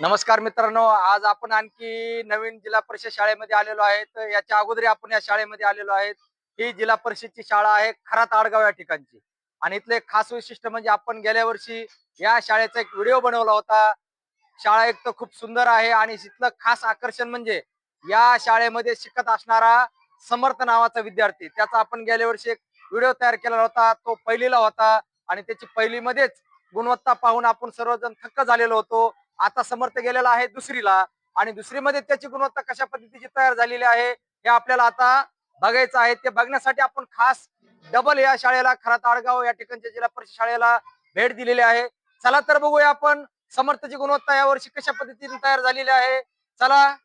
नमस्कार मित्रांनो आज आपण आणखी नवीन जिल्हा परिषद शाळेमध्ये आलेलो आहे याच्या अगोदर आपण या शाळेमध्ये आलेलो आहेत. ही जिल्हा परिषदची शाळा आहे खरात आडगाव या ठिकाणची. आणि इथले एक खास वैशिष्ट्य म्हणजे आपण गेल्या वर्षी या शाळेचा एक व्हिडिओ बनवला होता. शाळा एक तर खूप सुंदर आहे आणि इथलं खास आकर्षण म्हणजे या शाळेमध्ये शिकत असणारा समर्थ नावाचा विद्यार्थी. त्याचा आपण गेल्या वर्षी एक व्हिडिओ तयार केला होता. तो पहिलीला होता आणि त्याची पहिलीमध्येच गुणवत्ता पाहून आपण सर्वजण थक्क झालेलो होतो. आता समर्थ गेलेला आहे दुसरीला. आणि दुसरीमध्ये त्याची गुणवत्ता कशा पद्धतीची तयार झालेली आहे हे आपल्याला आता बघायचं आहे. ते बघण्यासाठी आपण खास डबल या शाळेला खरा ताडगाव या ठिकाणच्या जिल्हा परिषद शाळेला भेट दिलेली आहे. चला तर बघूया आपण समर्थची गुणवत्ता यावर्षी कशा पद्धतीने तयार झालेली आहे. चला.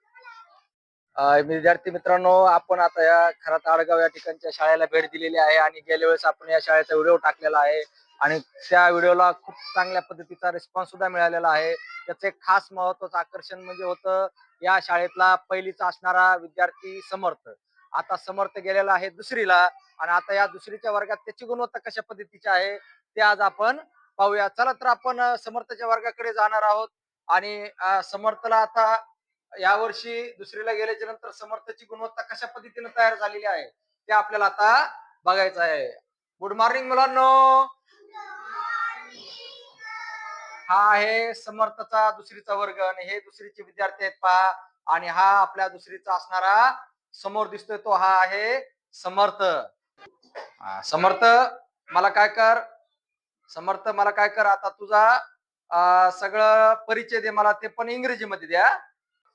विद्यार्थी मित्रांनो आपण आता या खरा ताडगाव या ठिकाणच्या शाळेला भेट दिलेली आहे. आणि गेल्या वेळेस आपण या शाळेचा व्हिडिओ टाकलेला आहे. आणि त्या व्हिडिओला खूप चांगल्या पद्धतीचा रिस्पॉन्स सुद्धा मिळालेला आहे. त्याचं एक खास महत्वाचं आकर्षण म्हणजे होतं या शाळेतला पहिलीचा असणारा विद्यार्थी समर्थ. आता समर्थ गेलेला आहे दुसरीला आणि आता या दुसरीच्या वर्गात त्याची गुणवत्ता कशा पद्धतीची आहे ते आज आपण पाहूया. चला तर आपण समर्थच्या वर्गाकडे जाणार आहोत आणि समर्थला आता यावर्षी दुसरीला गेल्याच्यानंतर समर्थची गुणवत्ता कशा पद्धतीने तयार झालेली आहे ते आपल्याला आता बघायचं आहे. गुड मॉर्निंग मुलांनो. हा आहे समर्थचा दुसरीचा वर्ग आणि हे दुसरीचे विद्यार्थी आहेत पहा आणि हा आपल्या दुसरीचा असणारा समोर दिसतोय तो हा आहे समर्थ समर्थ मला काय कर समर्थ मला काय कर आता तुझा सगळं परिचय दे मला ते पण इंग्रजीमध्ये द्या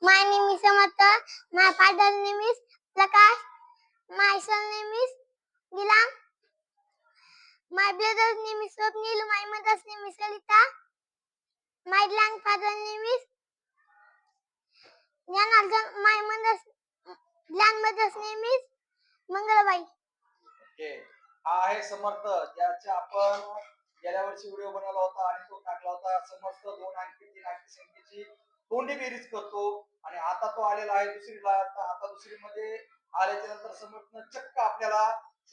my name is Samatha. My father's name is Prakash. My son's name is Gilang. My brother's name is Swapnil. My mother's. My grandfather's name is Janardhan. My mother's grandmother's name okay. हा आहे समर्थ ज्याचा आपण गेल्या वर्षी video बनवला होता आणि तो टाकला होता. समर्थ दोन अंकी तीन अंकी संख्येची तोंडी बेरीज करतो. आणि आता तो आलेला आहे दुसरीला. आता दुसरी मध्ये आल्याच्यानंतर समर्थनं चक्क आपल्याला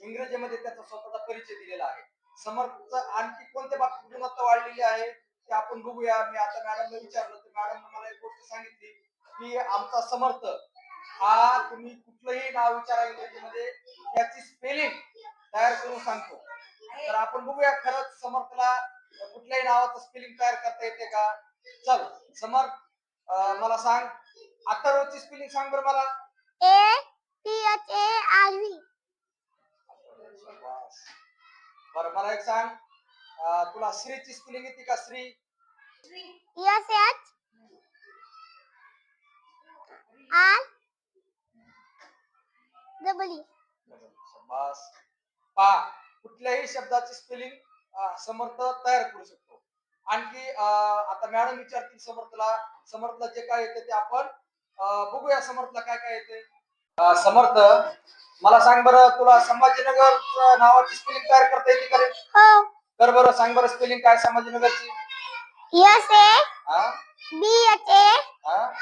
इंग्रजीमध्ये त्याचा स्वतःचा परिचय दिलेला आहे. समर्थचं आणखी कोणत्या बाबतीत गुणवत्ता वाढलेली आहे? ते आपण बघूया. मी आता मॅडमला विचारलं तर मॅडम मला एक गोष्ट सांगितली की आमचा समर्थ हा तुम्ही कुठलंही नाव विचारा इंग्रजीमध्ये त्याची स्पेलिंग तयार करून सांगतो. तर आपण बघूया खरंच समर्थला कुठल्याही नावाचं स्पेलिंग तयार करता येते का? चल समर्थ मला सांग. अथर्वची स्पेलिंग सांग बरं मला. H A R V. शाबास. बरं मला एक सांग. तुला श्रीची स्पेलिंग येते का Shri? H R double E. शाबास पा. कुठल्याही शब्दाची स्पेलिंग समर्थ तयार करू शकतो. आणखी आता मॅडम विचारतील समर्थला. समर्थला जे काय येते ते आपण बघूया समर्थला काय काय येते. समर्थ मला सांग बरं तुला संभाजीनगर नावाची स्पेलिंग तयार करता येते का रे? हो. कर बरं सांग बरं स्पेलिंग काय S A हा B H A हा?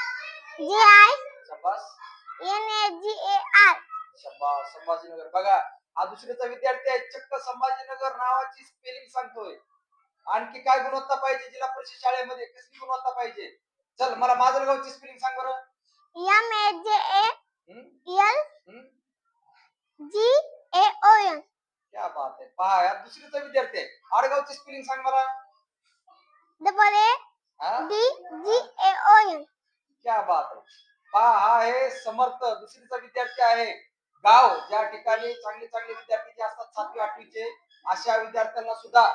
G I शाबास. A G A R. शंभा- Sambhajinagar. बघा हा दुसरीचा विद्यार्थी आहे चक्क संभाजीनगर नावाची स्पेलिंग सांगतोय. आणखी काय गुणवत्ता पाहिजे जिल्हा परिषद शाळेमध्ये? कसली गुणवत्ता पाहिजे? चल मला माजलगावची स्पेलिंग सांग बरं. पहा दुसरीचा विद्यार्थी आहे. आडगावची स्पेलिंग सांग मला. क्या बात आहे. पहा हा आहे समर्थ दुसरीचा विद्यार्थी आहे. गाव ज्या ठिकाणी चांगले चांगले विद्यार्थी जे असतात सातवी आठवीचे अशा विद्यार्थ्यांना सुद्धा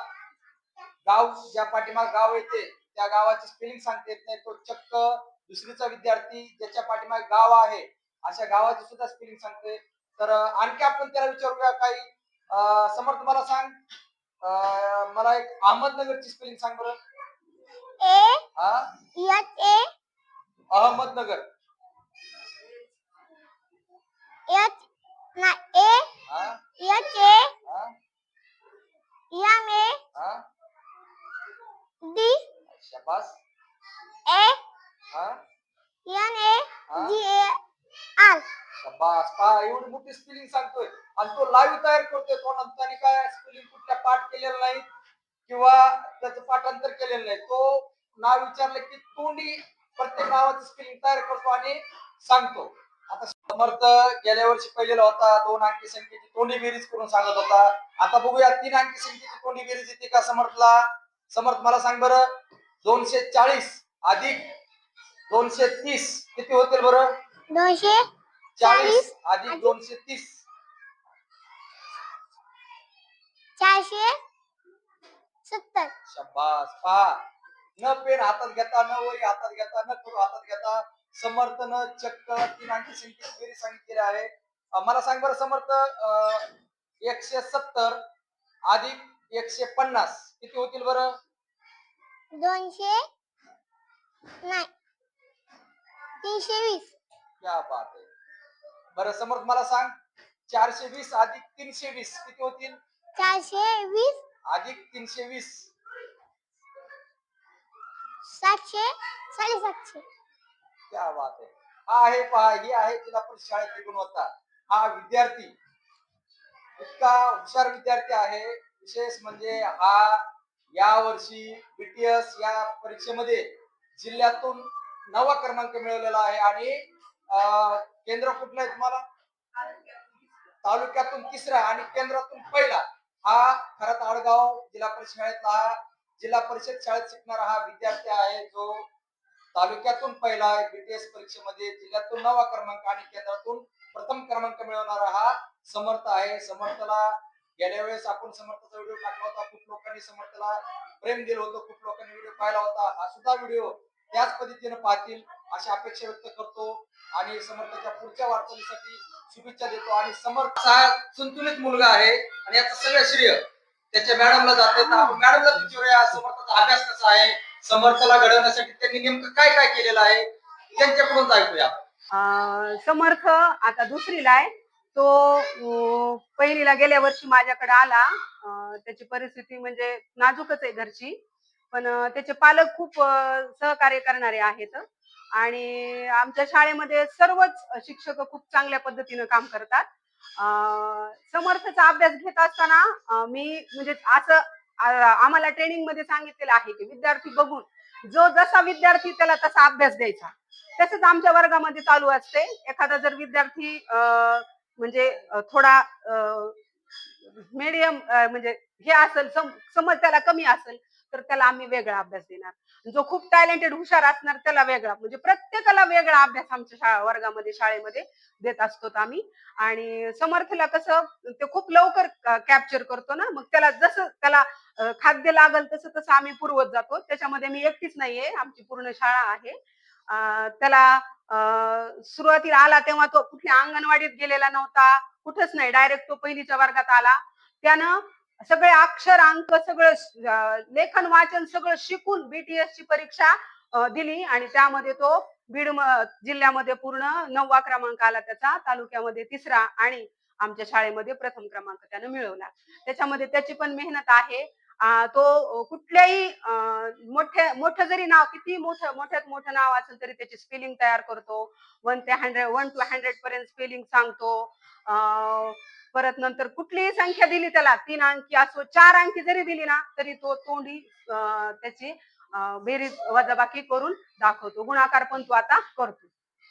गाव ज्या पाठीमाग गाव येते त्या गावाची स्पेलिंग सांगता येत नाही. तो चक्क दुसरीचा विद्यार्थी ज्याच्या पाठीमाग गाव आहे अशा गावाची सुद्धा स्पेलिंग सांगते तर आणखी आपण त्याला विचारूया काही. समर्थ मला सांग. मला एक अहमदनगरची स्पेलिंग सांग बरं. हा? अहमदनगर. हा? हा? हा? शाबास. A हा? N A G A बास पहा एवढी मोठी स्पेलिंग सांगतोय. आणि तो लाईव्ह तयार करतोय तो नंतर काय स्पेलिंग कुठल्या पाठ केलेलं नाही किंवा त्याचं पाठांतर केलेलं नाही. तो नाव विचारलं की तोंडी प्रत्येक नावाचं स्पेलिंग तयार करतो आणि सांगतो. आता समर्थ गेल्या वर्षी पहिलेला होता. दोन अंकी संख्येची तोंडी बेरीज करून सांगत होता. आता बघूया तीन अंकी संख्येची तोंडी बेरीज येते का समर्थला? समर्थ मला सांग बरं. दोनशे चाळीस अधिक दोनशे तीस किती होतील बरं? दोनशे चाळीस अधिक दोनशे तीस. चारशे सत्तर. शब्बास पहा. न पेन हातात घेता न वही हातात घेता न करू हातात घेता समर्थ न चक्क तीन अंकी संख्येची बेरीज सांगितलेली आहे. मला सांग बरं समर्थ एकशे सत्तर अधिक एकशे पन्नास किती होतील बरं? दोनशे नाही तीनशे वीस. क्या बात बरं समर्थ मला सांग चारशे वीस अधिक तीनशे वीस किती होतील? चारशे वीस. अधिक तीनशे वीस. सातशे साडेसातशे. क्या बात आहे. हा आहे पहा ही आहे परिषद शाळेतली गुणवत्ता हा विद्यार्थी इतका हुशार विद्यार्थी आहे. विशेष म्हणजे हा या वर्षी बीटीएस या परीक्षेमध्ये जिल्ह्यातून नवा क्रमांक मिळवलेला आहे. आणि अं, केंद्र कुठलं आहे तुम्हाला? तालुक्यातून तिसरा आणि केंद्रातून पहिला. हा खरंच ताडगाव जिल्हा परिषद शाळेतला हा जिल्हा परिषद शाळेत शिकणारा हा विद्यार्थी आहे जो तालुक्यातून पहिला आहे. बीटीएस परीक्षेमध्ये जिल्ह्यातून नवा क्रमांक आणि केंद्रातून प्रथम क्रमांक मिळवणारा हा समर्थ आहे. समर्थला गेल्या वेळेस आपण समर्थाचा व्हिडिओ टाकला होता. खूप लोकांनी समर्थला प्रेम दिलं होतं. खूप लोकांनी व्हिडिओ पाहिला होता. हा सुद्धा व्हिडिओ त्याच पद्धतीने पाहतील अशी अपेक्षा व्यक्त करतो आणि समर्थाच्या पुढच्या वाटचालीसाठी शुभेच्छा देतो. आणि समर्थ हा संतुलित मुलगा आहे आणि याचं सगळं श्रेय त्याच्या मॅडमला जाते. मॅडमला विचारूया समर्थाचा अभ्यास कसा आहे? समर्थाला घडवण्यासाठी त्यांनी नेमकं काय काय केलेलं आहे? त्यांच्याकडून ऐकूया समर्थ आता दुसरीला आहे. तो पहिलीला गेल्या वर्षी माझ्याकडे आला. त्याची परिस्थिती म्हणजे नाजूकच आहे घरची. पण त्याचे पालक खूप सहकार्य करणारे आहेत. आणि आमच्या शाळेमध्ये सर्वच शिक्षक खूप चांगल्या पद्धतीनं काम करतात. समर्थचा अभ्यास घेत असताना मी म्हणजे असं आम्हाला ट्रेनिंगमध्ये सांगितलेलं आहे की विद्यार्थी बघून जो जसा विद्यार्थी त्याला तसा अभ्यास द्यायचा. तसंच आमच्या वर्गामध्ये चालू असते. एखादा जर विद्यार्थी म्हणजे थोडा मीडियम म्हणजे हे असेल सम- समज त्याला कमी असेल तर त्याला आम्ही वेगळा अभ्यास देणार. जो खूप टॅलेंटेड हुशार असणार त्याला वेगळा. म्हणजे प्रत्येकाला वेगळा अभ्यास आमच्या शाळा वर्गामध्ये शाळेमध्ये देत असतो आम्ही. आणि समर्थला कसं ते खूप लवकर कॅप्चर करतो ना. मग त्याला जसं त्याला खाद्य लागल तसं तसं आम्ही पुरवत जातो. त्याच्यामध्ये मी एकटीच नाहीये. आमची पूर्ण शाळा आहे. त्याला सुरुवातीला आला तेव्हा तो कुठल्या अंगणवाडीत गेलेला नव्हता. कुठंच नाही. डायरेक्ट तो पहिलीच्या वर्गात आला. त्यानं सगळे अक्षर अंक सगळं लेखन वाचन सगळं शिकून बीटीएस ची परीक्षा दिली. आणि त्यामध्ये तो बीड जिल्ह्यामध्ये पूर्ण नववा क्रमांक आला त्याचा. तालुक्यामध्ये तिसरा आणि आमच्या शाळेमध्ये प्रथम क्रमांक त्यानं मिळवला. त्याच्यामध्ये त्याची पण मेहनत आहे. तो कुठल्याही मोठ्या मोठं जरी नाव किती मोठं मोठ्यात मोठं नाव असेल तरी त्याची स्पेलिंग तयार करतो. वन ते हंड्रेड वन टू हंड्रेड पर्यंत स्पेलिंग सांगतो. परत नंतर कुठलीही संख्या दिली त्याला तीन अंकी असो चार अंकी जरी दिली ना तरी तो तोंडी त्याची बेरीज वजाबाकी करून दाखवतो. गुणाकार पण तो आता करतो.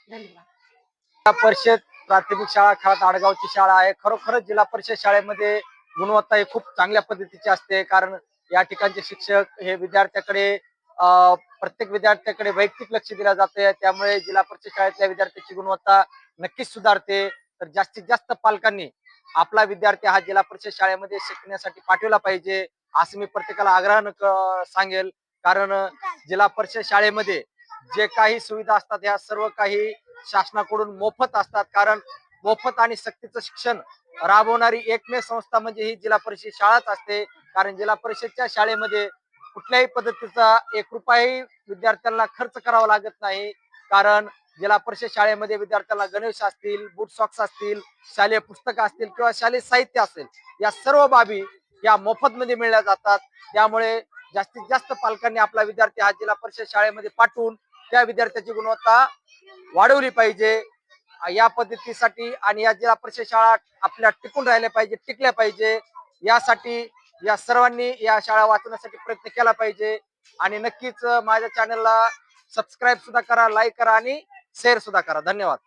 धन्यवाद. परिषद प्राथमिक शाळा खेळात आडगावची शाळा आहे. खरोखरच जिल्हा परिषद शाळेमध्ये गुणवत्ता ही खूप चांगल्या पद्धतीची असते. कारण या ठिकाणचे शिक्षक हे विद्यार्थ्याकडे अं, प्रत्येक विद्यार्थ्याकडे वैयक्तिक लक्ष दिलं जाते त्यामुळे जिल्हा परिषद शाळेतल्या विद्यार्थ्याची गुणवत्ता नक्कीच सुधारते. तर जास्तीत जास्त पालकांनी आपला विद्यार्थी हा जिल्हा परिषद शाळेमध्ये शिकण्यासाठी पाठवला पाहिजे असं मी प्रत्येकाला आग्रहानं सांगेल. कारण जिल्हा परिषद शाळेमध्ये जे काही सुविधा असतात या सर्व काही शासनाकडून मोफत असतात. कारण मोफत आणि सक्तीचं शिक्षण राबवणारी एकमेव संस्था म्हणजे ही जिल्हा परिषद शाळाच असते. कारण जिल्हा परिषदच्या शाळेमध्ये कुठल्याही पद्धतीचा एक रुपयाही विद्यार्थ्यांना खर्च करावा लागत नाही. कारण जिल्हा परिषद शाळेमध्ये विद्यार्थ्यांना गणवेश असतील बूट सॉक्स असतील शालेय पुस्तकं असतील किंवा शालेय साहित्य असेल या सर्व बाबी या मोफत मध्ये मिळल्या जातात. त्यामुळे जास्तीत जास्त पालकांनी आपला विद्यार्थी हा जिल्हा परिषद शाळेमध्ये पाठवून त्या विद्यार्थ्याची गुणवत्ता वाढवली पाहिजे. या पद्धतीसाठी आणि या जिल्हा परिषद शाळा आपल्या टिकून राहिल्या पाहिजे टिकल्या पाहिजे. यासाठी या सर्वांनी या शाळा वाचवण्यासाठी प्रयत्न केला पाहिजे. आणि नक्कीच माझ्या चॅनलला सबस्क्राईब सुद्धा करा लाईक करा आणि शेअर सुद्धा करा. धन्यवाद.